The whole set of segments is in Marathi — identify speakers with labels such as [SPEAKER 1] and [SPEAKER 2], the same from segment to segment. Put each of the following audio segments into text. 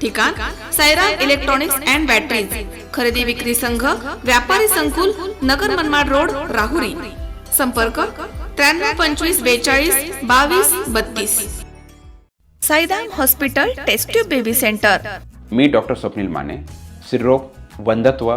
[SPEAKER 1] ठिकाण सायरा इलेक्ट्रॉनिक्स अँड बॅटरीज खरेदी विक्री संघ व्यापारी संकुल नगर मनमाड रोड राहुरी. संपर्क त्र्याण्णव पंचवीस बेचाळीस बावीस बत्तीस. Saidam hospital test tube baby centre
[SPEAKER 2] मी डॉक्टर स्वप्नील माने सिरोग वंधत्व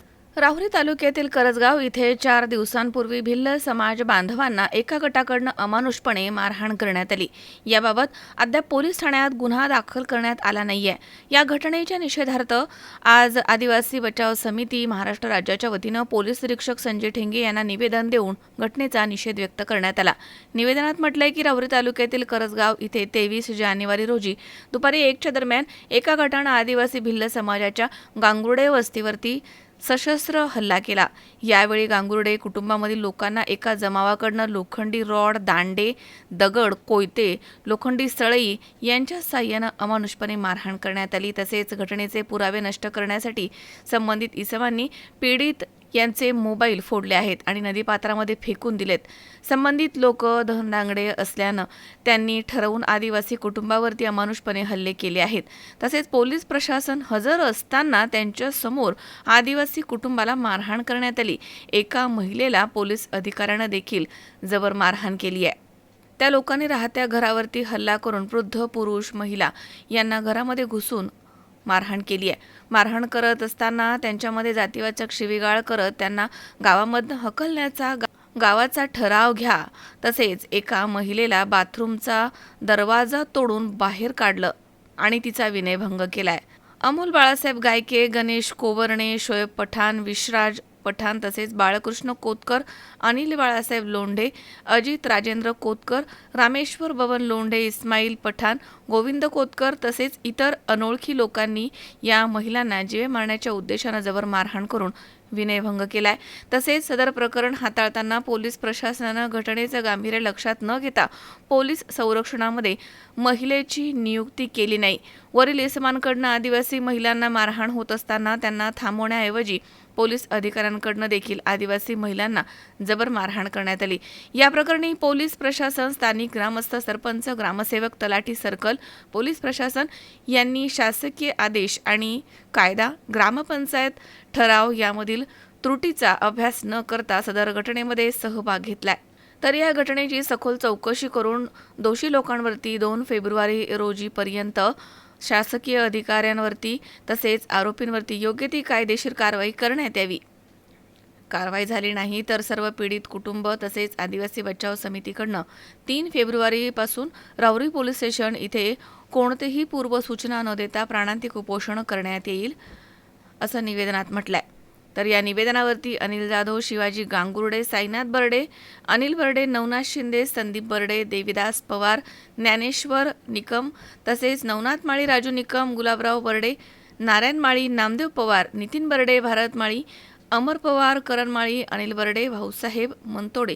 [SPEAKER 1] राहुरी तालुक्यातील करजगाव इथे चार दिवसांपूर्वी भिल्ल समाज बांधवांना एका गटाकडनं अमानुषपणे मारहाण करण्यात आली. याबाबत अद्याप पोलीस ठाण्यात गुन्हा दाखल करण्यात आला नाहीये. या घटनेच्या निषेधार्थ आज आदिवासी बचाव समिती महाराष्ट्र राज्याच्या वतीनं पोलीस निरीक्षक संजय ठेंगे यांना निवेदन देऊन घटनेचा निषेध व्यक्त करण्यात आला. निवेदनात म्हटलंय की राहुरी तालुक्यातील करजगाव इथे तेवीस जानेवारी रोजी दुपारी एकच्या दरम्यान एका गटानं आदिवासी भिल्ल समाजाच्या गांगुर्डे वस्तीवरती सशस्त्र हल्ला केला. यावेळी गांगुर्डे कुटुंबामधील लोकांना एका जमावाकडनं लोखंडी रॉड दांडे दगड कोयते लोखंडी सळई यांच्या साह्यानं अमानुषपणे मारहाण करण्यात आली. तसेच घटनेचे पुरावे नष्ट करण्यासाठी संबंधित इसमांनी पीडित यांचे मोबाईल फोडले आहेत आणि नदीपात्रामध्ये फेकून दिलेत. संबंधित लोक धनदांगडे असल्यानं त्यांनी ठरवून आदिवासी कुटुंबावरती अमानुषपणे हल्ले केले आहेत. तसेच पोलीस प्रशासन हजर असताना त्यांच्यासमोर आदिवासी कुटुंबाला मारहाण करण्यात आली. एका महिलेला पोलीस अधिकाऱ्यानं देखील जबर मारहाण केली आहे. त्या लोकांनी राहत्या घरावरती हल्ला करून वृद्ध पुरुष महिला यांना घरामध्ये घुसून मारहाण केली आहे. मारहाण करत असताना त्यांच्यामध्ये जातीवाचक शिवीगाळ करत त्यांना गावामधनं हकलण्याचा गा- गावाचा ठराव घ्या. तसेच एका महिलेला बाथरूमचा दरवाजा तोडून बाहेर काढलं आणि तिचा विनयभंग केलाय. अमोल बाळासाहेब गायके गणेश कोवर्णे शोएब पठाण विश्राज पठाण तसेच बाळकृष्ण कोतकर अनिल बाळासाहेब लोंढे अजित राजेंद्र कोतकर रामेश्वर बबन लोंढे इस्माईल पठाण गोविंद कोतकर तसेच इतर अनोळखी लोकांनी या महिलांना जीवे मारण्याच्या उद्देशानं जबर मारहाण करून विनयभंग केलाय. तसेच सदर प्रकरण हाताळताना पोलीस प्रशासनानं घटनेचं गांभीर्य लक्षात न घेता पोलीस संरक्षणामध्ये महिलेची नियुक्ती केली नाही. वरील इसमांकडनं आदिवासी महिलांना मारहाण होत असताना त्यांना थांबवण्याऐवजी पोलीस अधिकाऱ्यांकडनं देखील आदिवासी महिलांना जबर मारहाण करण्यात आली. या प्रकरणी पोलीस प्रशासन स्थानिक ग्रामस्थ सरपंच ग्रामसेवक तलाठी सर्कल पोलीस प्रशासन यांनी शासकीय आदेश आणि कायदा ग्रामपंचायत ठराव यामधील त्रुटीचा अभ्यास न करता सदर घटनेमध्ये सहभाग घेतलाय. तर या घटनेची सखोल चौकशी करून दोषी लोकांवरती दोन फेब्रुवारी रोजीपर्यंत शासकीय अधिकाऱ्यांवरती तसेच आरोपींवरती योग्य ती कायदेशीर कारवाई करण्यात यावी. कारवाई झाली नाही तर सर्व पीडित कुटुंब तसेच आदिवासी बचाव समितीकडनं तीन फेब्रुवारीपासून राऊरी पोलीस स्टेशन इथे कोणतीही पूर्वसूचना न देता प्राणांतिक उपोषण करण्यात येईल असं निवेदनात म्हटलंय. तर या निवेदनावरती अनिल जाधव शिवाजी गांगुर्डे साईनाथ बर्डे अनिल बर्डे नवनाथ शिंदे संदीप बर्डे देविदास पवार ज्ञानेश्वर निकम तसेच नवनाथ माळी राजू निकम गुलाबराव बर्डे नारायण माळी नामदेव पवार नितीन बर्डे भारत माळी अमर पवार करण माळी अनिल बर्डे भाऊसाहेब मंतोडे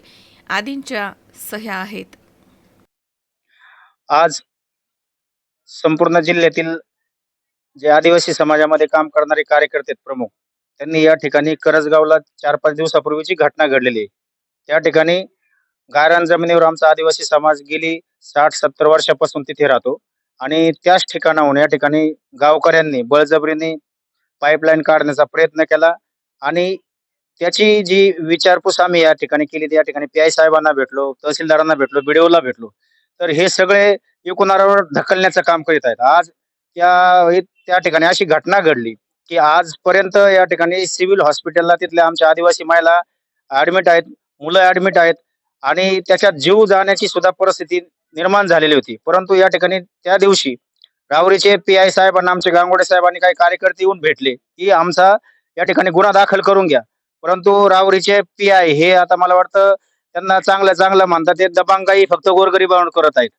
[SPEAKER 1] आदींच्या सह्या आहेत.
[SPEAKER 3] आज संपूर्ण जिल्ह्यातील जे आदिवासी समाजामध्ये काम करणारे कार्यकर्ते प्रमुख त्यांनी या ठिकाणी करजगावला चार पाच दिवसापूर्वीची घटना घडलेली आहे. त्या ठिकाणी गायरान जमिनीवर आमचा आदिवासी समाज गेली साठ सत्तर वर्षापासून तिथे राहतो. आणि त्याच ठिकाणाहून या ठिकाणी गावकऱ्यांनी बळजबरीने पाईपलाईन काढण्याचा प्रयत्न केला. आणि त्याची जी विचारपूस आम्ही या ठिकाणी केली या ठिकाणी पी आय साहेबांना भेटलो तहसीलदारांना भेटलो बीडीओला भेटलो. तर हे सगळे एकूणावर ढकलण्याचं काम करीत आहेत. आज त्या त्या ठिकाणी अशी घटना घडली. की आजपर्यंत या ठिकाणी सिव्हिल हॉस्पिटलला तिथल्या आमच्या आदिवासी महिला ऍडमिट आहेत मुलं ऍडमिट आहेत आणि त्याच्यात जीव जाण्याची सुद्धा परिस्थिती निर्माण झालेली होती. परंतु या ठिकाणी त्या दिवशी रावरीचे पी आय साहेबांना आमचे गांगोडे साहेबांनी काही कार्यकर्ते येऊन भेटले की आमचा या ठिकाणी गुन्हा दाखल करून घ्या. परंतु रावरीचे पी आय हे आता मला वाटतं त्यांना चांगलं चांगलं म्हणतात. ते दबांगाई फक्त गोरगरिबांवर करत आहेत.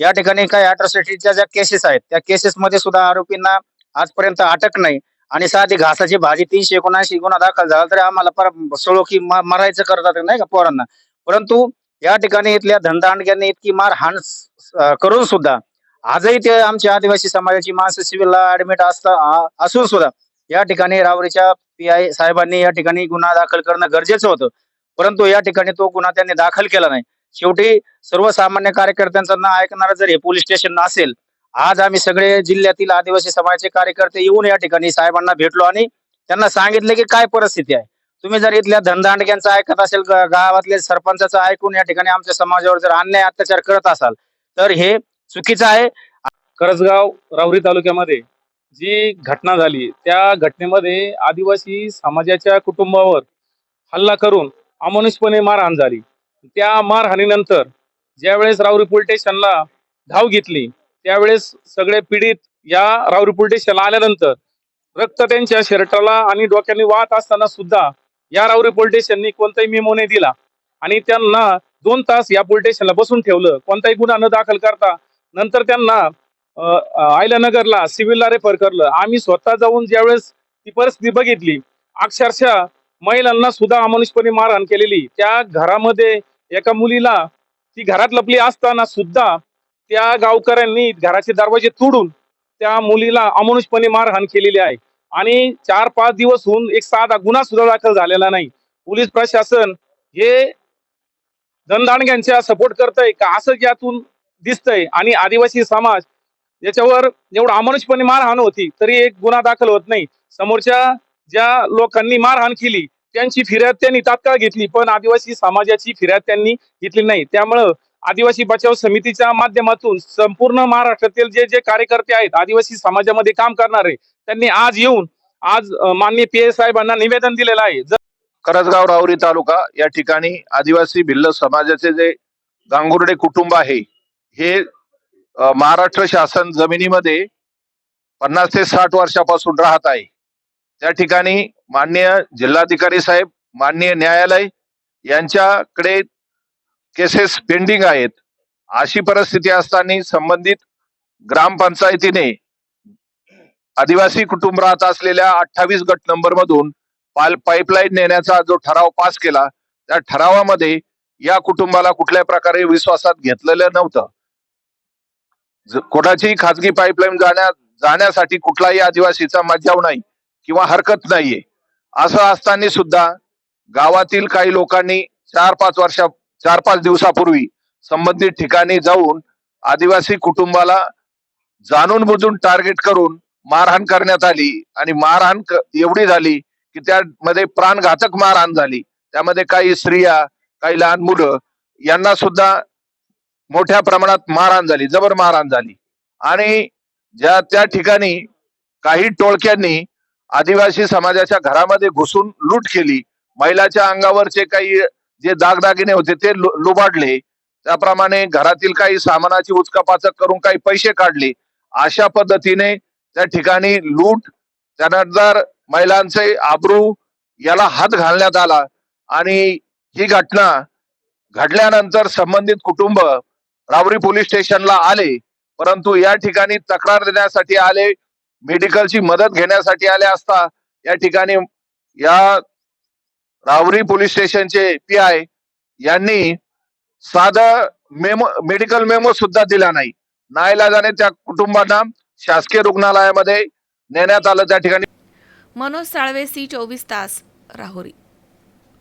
[SPEAKER 3] या ठिकाणी काही अट्रॉसिटीच्या ज्या केसेस आहेत त्या केसेसमध्ये सुद्धा आरोपींना आजपर्यंत अटक नाही. आणि साधी घासाची भाजी तीनशे एकोणऐंशी गुन्हा दाखल झाला तरी आम्हाला पर सोळो की मा- मारायचं करतात नाही का पोरांना? परंतु या ठिकाणी इथल्या धंदांडग्यांनी इतकी मारहाण स- करून सुद्धा आजही ते आमच्या आदिवासी समाजाची माणसं सिव्हिलला ऍडमिट असता असून सुद्धा या ठिकाणी रावरीच्या पी आय साहेबांनी या ठिकाणी गुन्हा दाखल करणं गरजेचं होतं. परंतु या ठिकाणी तो गुन्हा त्यांनी दाखल केला नाही. शेवटी सर्वसामान्य कार्यकर्त्यांचं ना ऐकणारं जर हे पोलीस स्टेशन असेल आज आम्ही सगळे जिल्ह्यातील आदिवासी समाजाचे कार्यकर्ते येऊन या ठिकाणी साहेबांना भेटलो आणि त्यांना सांगितलं की काय परिस्थिती आहे. तुम्ही जर इथल्या धनदांडग्यांचं ऐकत असेल गावातल्या गावातले सरपंचाचं ऐकून या ठिकाणी आमच्या समाजावर जर अन्याय अत्याचार करत असाल तर हे चुकीचं आहे.
[SPEAKER 4] करसगाव राहुरी तालुक्यामध्ये जी घटना झाली त्या घटनेमध्ये आदिवासी समाजाच्या कुटुंबावर हल्ला करून अमानुषपणे मारहाण झाली. त्या मारहाणीनंतर ज्यावेळेस राहुरी पोलीस स्टेशनला धाव घेतली त्यावेळेस सगळे पीडित या राहुरी पोलिटेशनला आल्यानंतर रक्त त्यांच्या शर्टाला आणि डोक्याने वाहत असताना सुद्धा या राहुरी पोलिटेशननी कोणताही मेमो नाही दिला. आणि त्यांना दोन तास या पोलिटेशनला बसून ठेवलं. कोणताही गुन्हा न दाखल करता नंतर त्यांना आयल्यानगरला सिव्हिलला रेफर करलं. आम्ही स्वतः जाऊन ज्यावेळेस ती परिस्थिती बघितली अक्षरशः महिलांना सुद्धा अमानुषपणे मारहाण केलेली. त्या घरामध्ये एका मुलीला ती घरात लपली असताना सुद्धा त्या गावकऱ्यांनी घराचे दरवाजे तोडून त्या मुलीला अमानुषपणे मारहाण केलेली आहे. आणि चार पाच दिवस होऊन एक साधा गुन्हा सुद्धा दाखल झालेला नाही. पोलीस प्रशासन हे धनदांडग्यांच्या सपोर्ट करतय का असं यातून दिसतंय? आणि आदिवासी समाज याच्यावर एवढं अमानुषपणे मारहाण होती तरी एक गुन्हा दाखल होत नाही. समोरच्या ज्या लोकांनी मारहाण केली त्यांची फिर्याद त्यांनी तात्काळ घेतली पण आदिवासी समाजाची फिर्याद त्यांनी घेतली नाही. त्यामुळं आदिवासी बचाव समितीच्या माध्यमातून संपूर्ण महाराष्ट्रातील जे जे कार्यकर्ते आहेत आदिवासी समाजामध्ये काम करणारे त्यांनी आज येऊन आज माननीय पी एस साहेबांना निवेदन दिलेलं आहे. जर
[SPEAKER 5] करजगाव राहुरी तालुका या ठिकाणी आदिवासी भिल्ल समाजाचे जे गांगुर्डे कुटुंब आहे हे महाराष्ट्र शासन जमिनीमध्ये पन्नास ते साठ वर्षापासून राहत आहे. त्या ठिकाणी माननीय जिल्हाधिकारी साहेब माननीय न्यायालय यांच्याकडे केसेस पेंडिंग आहेत. अशी परिस्थिती असताना संबंधित ग्रामपंचायतीने आदिवासी कुटुंब राहत असलेल्या अठ्ठावीस गट नंबर मधून पाल पाईपलाईन नेण्याचा जो ठराव पास केला त्या ठरावामध्ये या कुटुंबाला कुठल्या प्रकारे विश्वासात घेतलेलं नव्हतं. ज- कोणाची खाजगी पाईपलाईन जाण्या जाण्यासाठी कुठलाही आदिवासीचा मज्जाव नाही किंवा हरकत नाहीये. असं असताना सुद्धा गावातील काही लोकांनी चार पाच वर्षा चार पाच दिवसापूर्वी संबंधित ठिकाणी जाऊन आदिवासी कुटुंबाला जाणून बुजून टार्गेट करून मारहाण करण्यात आली आणि मारहाण क- एवढी झाली की त्यामध्ये प्राणघातक मारहाण झाली. त्यामध्ये काही स्त्रिया काही लहान मुलं यांना सुद्धा मोठ्या प्रमाणात मारहाण झाली जबर मारहाण झाली. आणि ज्या त्या ठिकाणी काही टोळक्यांनी आदिवासी समाजाच्या घरामध्ये घुसून लूट केली. महिलाच्या अंगावरचे काही जे दागदागिने होते ते लु- लुबाडले. त्याप्रमाणे घरातील काही सामानाची उचकापाचक करून काही पैसे काढले. अशा पद्धतीने त्या ठिकाणी लूट त्यानंतर महिलांचे आबरू याला हात घालण्यात आला आणि ही घटना घडल्यानंतर संबंधित कुटुंब रावरी पोलीस स्टेशनला आले परंतु या ठिकाणी तक्रार देण्यासाठी आले मेडिकलची मदत घेण्यासाठी आले असता या ठिकाणी या रावरी पोलीस स्टेशनचे पी आय यांनी साधं मेमो मेडिकल मेमो सुद्धा दिला नाही. नाईलाजाने त्या कुटुंबांना शासकीय रुग्णालयामध्ये नेण्यात आलं. त्या ठिकाणी
[SPEAKER 1] मनोज साळवे सी चोवीस तास राहुरी.